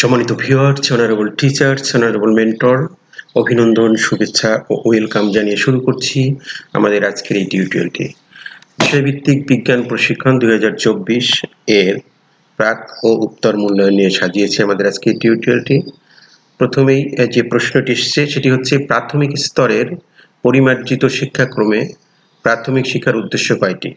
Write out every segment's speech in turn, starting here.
সম্মানিত viewers honourable teachers honourable mentor অভিনন্দন, শুভেচ্ছা ও ওয়েলকাম জানিয়ে শুরু করছি আমাদের আজকের এই টিউটোরিয়ালটি বিষয়ভিত্তিক বিজ্ঞান প্রশিক্ষণ দুই হাজার চব্বিশ এর প্রাক ও উত্তর মূল্যায়ন নিয়ে সাজিয়েছে আমাদের আজকের টিউটোরিয়ালটি প্রথমেই যে প্রশ্নটি এসছে, সেটি হচ্ছে প্রাথমিক স্তরের পরিমার্জিত শিক্ষাক্রমে প্রাথমিক শিক্ষার উদ্দেশ্য কয়টি?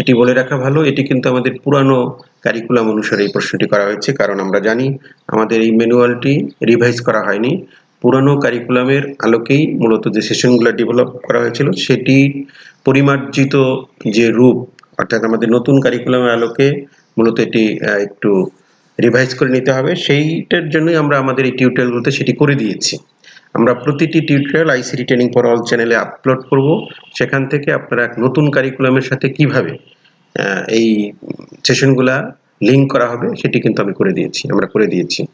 এটি বলে রাখা ভালো। এটি কিন্তু আমাদের পুরানো কারিকুলাম অনুসারে এই প্রশ্নটি করা হয়েছে, কারণ আমরা জানি আমাদের এই ম্যানুয়ালটি রিভাইজ করা হয়নি। পুরানো কারিকুলামের আলোকেই মূলত যে সেশনগুলো ডেভেলপ করা হয়েছিল, সেটি পরিমার্জিত যে রূপ, অর্থাৎ আমাদের নতুন কারিকুলামের আলোকে মূলত এটি একটু রিভাইজ করে নিতে হবে। সেইটার জন্যই আমরা আমাদের এই টিউটোরিয়ালগুলোতে সেটি করে দিয়েছি। আমরা প্রতিটি tutorial ICT training for all চ্যানেলে আপলোড করব। সেখান থেকে আপনারা নতুন কারিকুলামের সাথে কীভাবে এই সেশনগুলা লিঙ্ক করা হবে, সেটি কিন্তু আমি করে দিয়েছি, আমরা করে দিয়েছি।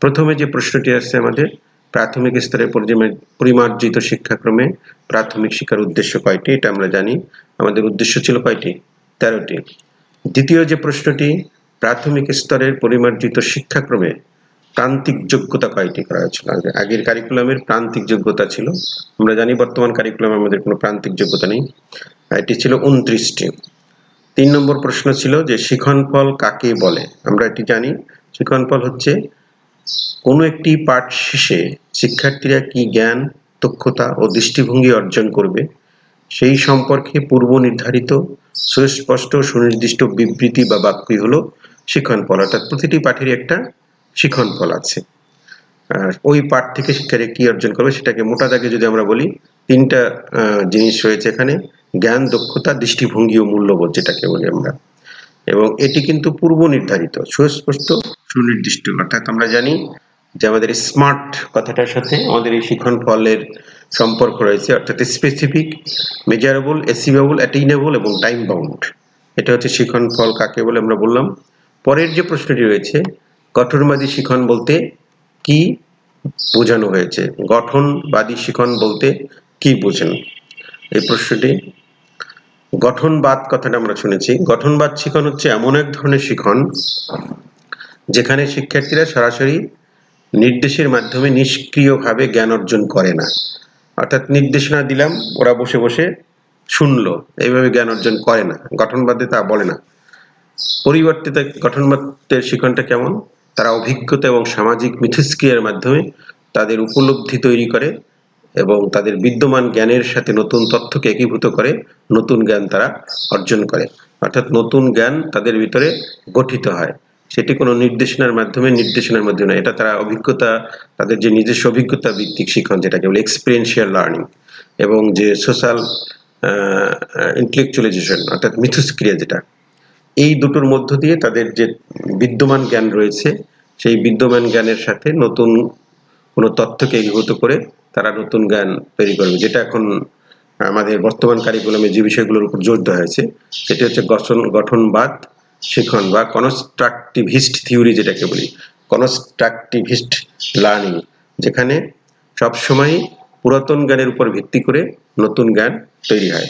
প্রথমে যে প্রশ্নটি আসছে আমাদের, প্রাথমিক স্তরে পরিমা- পরিমার্জিত শিক্ষাক্রমে প্রাথমিক শিক্ষার উদ্দেশ্য কয়টি, এটা আমরা জানি। আমাদের উদ্দেশ্য ছিল কয়টি? তেরোটি। দ্বিতীয় যে প্রশ্নটি, প্রাথমিক স্তরের পরিমার্জিত শিক্ষাক্রমে প্রান্তিক যোগ্যতা কয়টি করা হয়েছিল? আগে- আগের কারিকুলামের প্রান্তিক যোগ্যতা ছিল। আমরা জানি বর্তমান কারিকুলামে আমাদের কোনো প্রান্তিক যোগ্যতা নেই। এটি ছিল উনত্রিশটি। তিন নম্বর প্রশ্ন ছিল যে শিখনফল কাকে বলে? আমরা এটি জানি। শিখনফল হচ্ছে কোনো একটি পাঠ শেষে শিক্ষার্থীরা কি জ্ঞান, দক্ষতা ও দৃষ্টিভঙ্গি অর্জন করবে? সেই সম্পর্কে পূর্ব নির্ধারিত, সুস্পষ্ট সুনির্দিষ্ট বিবৃতি বা বাক্যই হলো শিক্ষণফল অর্থাৎ প্রতিটি পাঠেরই একটা শিক্ষণফল আছে। ওই পাঠ থেকে শিক্ষার্থী কি অর্জন করবে সেটাকে মোটা দাগে যদি আমরা বলি, তিনটা জিনিস রয়েছে এখানে। জ্ঞান, দক্ষতা, দৃষ্টিভঙ্গি ও মূল্যবোধ যেটাকে বলি আমরা। এবং এটি কিন্তু পূর্ব নির্ধারিত, সুস্পষ্ট, সুনির্দিষ্ট। অর্থাৎ আমরা জানি যে আমাদের স্মার্ট কথাটার সাথে আমাদের এই শিক্ষণ ফলের সম্পর্ক রয়েছে, অর্থাৎ স্পেসিফিক মেজারেবল অ্যাচিভেবল অ্যাটেইনেবল এবং টাইম বাউন্ড এটা হচ্ছে শিক্ষণ ফল কাকে বলে আমরা বললাম। পরের যে প্রশ্নটি রয়েছে, গঠনবাদী শিখন বলতে কি বোঝানো হয়েছে? গঠনবাদী শিখন বলতে কি বোঝেন? এই প্রশ্নটি গঠনবাদ কথাটা আমরা শুনেছি। গঠনবাদ শিখন হচ্ছে এমন এক ধরনের শিখন যেখানে শিক্ষার্থীরা সরাসরি নির্দেশের মাধ্যমে নিষ্ক্রিয়ভাবে জ্ঞান অর্জন করে না। অর্থাৎ নির্দেশনা দিলাম, ওরা বসে বসে শুনলো, এইভাবে জ্ঞান অর্জন করে না। গঠনবাদে তা বলে না। পরিবর্তিত গঠনবাদের শিক্ষণটা কেমন? তারা অভিজ্ঞতা এবং সামাজিক মিথস্ক্রিয়ার মাধ্যমে তাদের উপলব্ধি তৈরি করে। এবং তাদের বিদ্যমান জ্ঞানের সাথে নতুন তথ্যকে একীভূত করে নতুন জ্ঞান তারা অর্জন করে। অর্থাৎ নতুন জ্ঞান তাদের ভিতরে গঠিত হয়। সেটি কোনো নির্দেশনার মাধ্যমে নির্দেশনার মাধ্যমে এটা তারা অভিজ্ঞতা, তাদের যে নিজস্ব অভিজ্ঞতা ভিত্তিক শিক্ষণ, যেটাকে বলে এক্সপিরিয়েন্সিয়াল লার্নিং এবং যে সোশ্যাল ইন্টেলেকচুয়ালাইজেশন অর্থাৎ মিথস্ক্রিয়া যেটা। এই দুটোর মধ্য দিয়ে তাদের যে বিদ্যমান জ্ঞান রয়েছে, সেই বিদ্যমান জ্ঞানের সাথে নতুন কোনো তথ্যকে একীভূত করে তারা নতুন জ্ঞান তৈরি করবে, যেটা এখন আমাদের বর্তমান কারিকুলামে যে বিষয়গুলোর উপর জোর দেওয়া হয়েছে, সেটি হচ্ছে গঠন, গঠনবাদ, শিখন বা কনস্ট্রাকটিভিস্ট থিওরি যেটাকে বলি। কনস্ট্রাকটিভিস্ট লার্নিং যেখানে সবসময় পুরাতন জ্ঞানের উপর ভিত্তি করে নতুন জ্ঞান তৈরি হয়।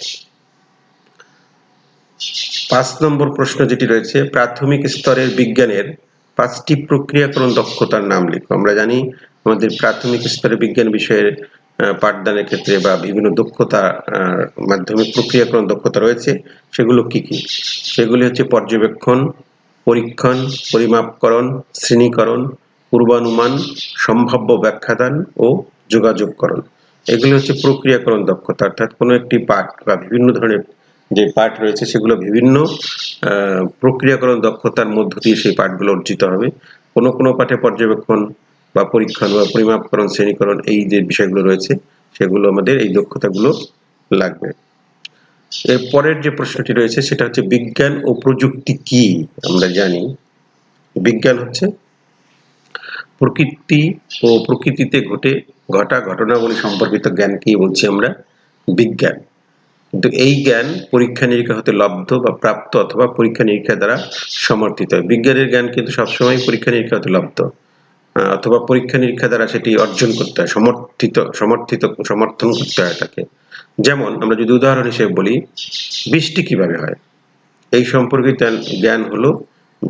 পাঁচ নম্বর প্রশ্ন যেটি রয়েছে, প্রাথমিক স্তরের বিজ্ঞানের পাঁচটি প্রক্রিয়াকরণ দক্ষতার নাম লিখো। আমরা জানি আমাদের প্রাথমিক স্তরে বিজ্ঞান বিষয়ের পাঠদানের ক্ষেত্রে বা বিভিন্ন দক্ষতা মাধ্যমে প্রক্রিয়াকরণ দক্ষতা রয়েছে, সেগুলো কি কি? সেগুলি হচ্ছে পর্যবেক্ষণ, পরীক্ষণ, পরিমাপকরণ, শ্রেণীকরণ, পূর্বানুমান, সম্ভাব্য ব্যাখ্যাদান ও যোগাযোগকরণ। এগুলি হচ্ছে প্রক্রিয়াকরণ দক্ষতা, অর্থাৎ কোনো একটি পাঠ বা বিভিন্ন ধরনের যে পাঠ রয়েছে, সেগুলো বিভিন্ন প্রক্রিয়াকরণ দক্ষতার মধ্য দিয়ে সেই পাঠগুলো অর্জিত হবে। কোনো কোনো পাঠে পর্যবেক্ষণ বা পরীক্ষণ বা পরিমাপকরণ, শ্রেণীকরণ এই যে বিষয়গুলো রয়েছে, সেগুলো আমাদের এই দক্ষতাগুলো লাগবে। এর পরের যে প্রশ্নটি রয়েছে, সেটা হচ্ছে বিজ্ঞান ও প্রযুক্তি কি? আমরা জানি। বিজ্ঞান হচ্ছে প্রকৃতি ও প্রকৃতিতে ঘটে, ঘটা ঘটনাবলী সম্পর্কিত জ্ঞানকেই বলছি আমরা? বিজ্ঞান। কিন্তু এই জ্ঞান পরীক্ষা নিরীক্ষা হতে লব্ধ বা প্রাপ্ত অথবা পরীক্ষা নিরীক্ষা দ্বারা সমর্থিত। বিজ্ঞানের জ্ঞান কিন্তু সবসময় পরীক্ষা নিরীক্ষা হতে লব্ধ। অথবা পরীক্ষা নিরীক্ষা দ্বারা সেটি অর্জন করতে হয়, সমর্থিত সমর্থিত, সমর্থন করতে হয় তাকে। যেমন আমরা যদি উদাহরণ হিসেবে বলি, বৃষ্টি কীভাবে হয়? এই সম্পর্কিত জ্ঞান- হলো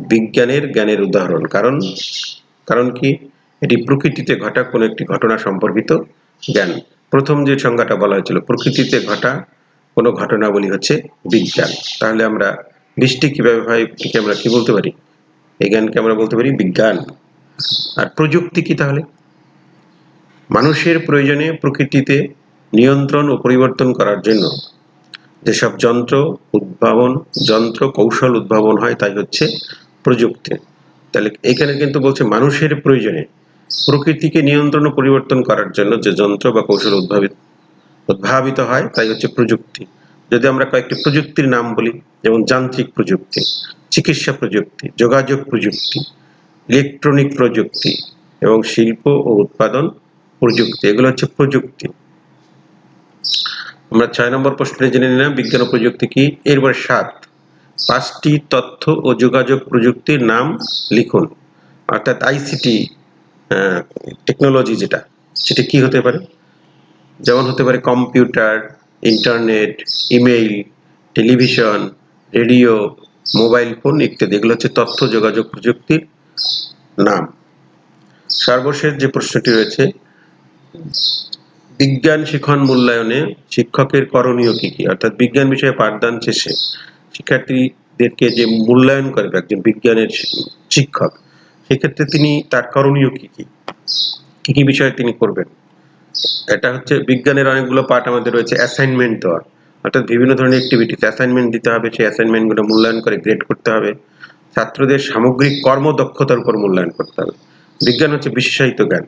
বিজ্ঞানের জ্ঞানের উদাহরণ। কারণ কারণ কি? এটি প্রকৃতিতে ঘটা কোনো একটি ঘটনা সম্পর্কিত জ্ঞান। প্রথম যে সংজ্ঞাটা বলা হয়েছিল, প্রকৃতিতে ঘটা কোনো ঘটনাবলী হচ্ছে বিজ্ঞান। তাহলে আমরা বৃষ্টি কীভাবে হয় একে আমরা কি বলতে পারি? এই জ্ঞানকে আমরা বলতে পারি বিজ্ঞান। আর প্রযুক্তি কি তাহলে? মানুষের প্রয়োজনে প্রকৃতিতে নিয়ন্ত্রণ ও পরিবর্তন করার জন্য যেসব যন্ত্র উদ্ভাবন, যন্ত্র কৌশল উদ্ভাবন হয় তাই হচ্ছে প্রযুক্তি। তাহলে এখানে কিন্তু বলছে মানুষের প্রয়োজনে প্রকৃতিকে নিয়ন্ত্রণ ও পরিবর্তন করার জন্য যে যন্ত্র বা কৌশল উদ্ভাবিত উদ্ভাবিত হয় তাই হচ্ছে প্রযুক্তি। যদি আমরা কয়েকটি প্রযুক্তির নাম বলি, যেমন যান্ত্রিক প্রযুক্তি, চিকিৎসা প্রযুক্তি, যোগাযোগ প্রযুক্তি ইলেকট্রনিক প্রযুক্তি এবং শিল্প ও উৎপাদন প্রযুক্তি, এগুলো হচ্ছে প্রযুক্তি। আমরা ছয় নম্বর প্রশ্নে জেনে নিলাম, বিজ্ঞান ও প্রযুক্তি কি? এরপর সাত। পাঁচটি তথ্য ও যোগাযোগ প্রযুক্তির নাম লিখুন। অর্থাৎ আইসিটি টেকনোলজি যেটা, সেটা কি হতে পারে? যেমন হতে পারে computer, internet, email, television, radio, mobile phone ইত্যাদি। এগুলো হচ্ছে তথ্য, যোগাযোগ প্রযুক্তির নাম। সর্বশেষ যে প্রশ্নটি রয়েছে, বিজ্ঞান শিখন মূল্যায়নে শিক্ষকের করণীয় কি কি? অর্থাৎ বিজ্ঞান বিষয়ে পাঠদান শেষে শিক্ষার্থীদেরকে যে মূল্যায়ন করবে একজন বিজ্ঞানের শিক্ষক, সেক্ষেত্রে তিনি তার করণীয় কি কি? কি কি বিষয়ে তিনি করবেন? এটা হচ্ছে বিজ্ঞানের অনেকগুলো পার্ট আমাদের রয়েছে অ্যাসাইনমেন্ট দেওয়ার। অর্থাৎ বিভিন্ন ধরনের অ্যাক্টিভিটিস অ্যাসাইনমেন্ট দিতে হবে, সেই অ্যাসাইনমেন্টগুলো মূল্যায়ন করে গ্রেড করতে হবে। ছাত্রদের সামগ্রিক কর্মদক্ষতার উপর মূল্যায়ন করতে হবে। বিজ্ঞান হচ্ছে বিশেষায়িত জ্ঞান।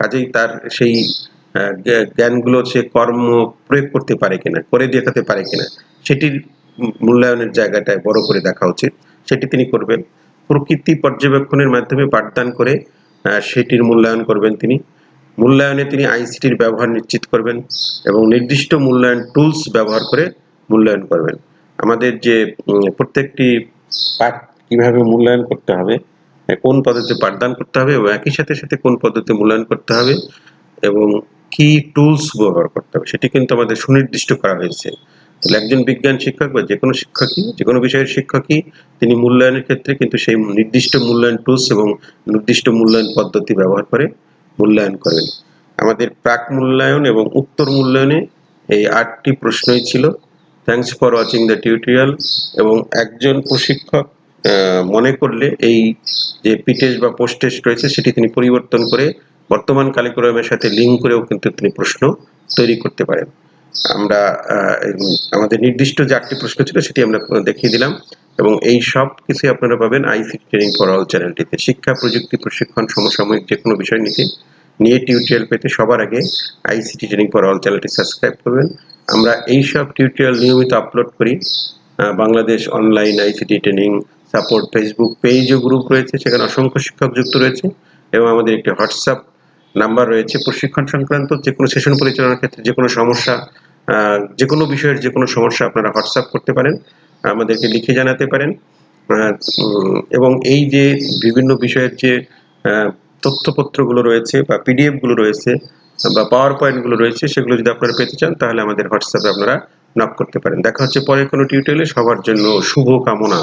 কাজেই তার সেই জ্ঞানগুলো সে কর্ম প্রয়োগ করতে পারে কিনা, করে দেখাতে পারে কিনা, সেটির মূল্যায়নের জায়গাটায় বড় করে দেখা উচিত। সেটি তিনি করবেন। প্রকৃতি পর্যবেক্ষণের মাধ্যমে পাঠদান করে সেটির মূল্যায়ন করবেন তিনি। মূল্যায়নে তিনি আইসিটির ব্যবহার নিশ্চিত করবেন এবং নির্দিষ্ট মূল্যায়ন টুলস ব্যবহার করে মূল্যায়ন করবেন। আমাদের যে প্রত্যেকটি পাঠ কীভাবে মূল্যায়ন করতে হবে কোন পদ্ধতিতে পাঠদান করতে হবে এবং একই সাথে সাথে কোন পদ্ধতিতে মূল্যায়ন করতে হবে এবং কি টুলস ব্যবহার করতে হবে, সেটি কিন্তু আমাদের সুনির্দিষ্ট করা হয়েছে। তাহলে একজন বিজ্ঞান শিক্ষক বা যে কোনো শিক্ষকই, যে কোনো বিষয়ের শিক্ষকই তিনি মূল্যায়নের ক্ষেত্রে কিন্তু সেই নির্দিষ্ট মূল্যায়ন টুলস এবং নির্দিষ্ট মূল্যায়ন পদ্ধতি ব্যবহার করে মূল্যায়ন করেন আমাদের প্রাক মূল্যায়ন এবং উত্তর মূল্যায়নে এই আটটি প্রশ্নই ছিল। Thanks for watching the tutorial এবং একজন প্রশিক্ষক মনে করলে এই যে পিটেজ বা পোস্টেজ রয়েছে সেটি তিনি পরিবর্তন করে বর্তমান কালিক্রমের সাথে লিঙ্ক করেও কিন্তু তিনি প্রশ্ন তৈরি করতে পারেন। আমরা আমাদের নির্দিষ্ট যে আটটি প্রশ্ন ছিল সেটি আমরা দেখিয়ে দিলাম এবং এই সব কিছু আপনারা পাবেন আইসিটি ট্রেনিং ফর অল চ্যানেলটিতে। শিক্ষা, প্রযুক্তি, প্রশিক্ষণ, সমসাময়িক যে কোনো বিষয় নিতে। নিয়ে টিউটোরিয়াল পেতে সবার আগে আইসিটি ট্রেনিং ফর অল চ্যানেলটি সাবস্ক্রাইব করবেন। আমরা এই সব টিউটোরিয়াল নিয়মিত আপলোড করি Bangladesh online ICT training support Facebook page ও গ্রুপ রয়েছে, সেখানে অসংখ্য শিক্ষক যুক্ত রয়েছে এবং আমাদের একটি হোয়াটসঅ্যাপ নাম্বার রয়েছে। প্রশিক্ষণ সংক্রান্ত যে কোনো সেশন পরিচালনার ক্ষেত্রে যে কোনো সমস্যা যে কোনো বিষয়ের যে কোনো সমস্যা আপনারা হোয়াটসঅ্যাপ করতে পারেন, আমাদেরকে লিখে জানাতে পারেন। এবং এই যে বিভিন্ন বিষয়ের যে তথ্যপত্রগুলো রয়েছে বা পিডিএফগুলো রয়েছে বা পাওয়ার পয়েন্টগুলো রয়েছে, সেগুলো যদি আপনারা পেতে চান, তাহলে আমাদের হোয়াটসঅ্যাপে আপনারা নক করতে পারেন। দেখা হচ্ছে পরে কোনো টিউটোরিয়ালে সবার জন্য শুভ কামনা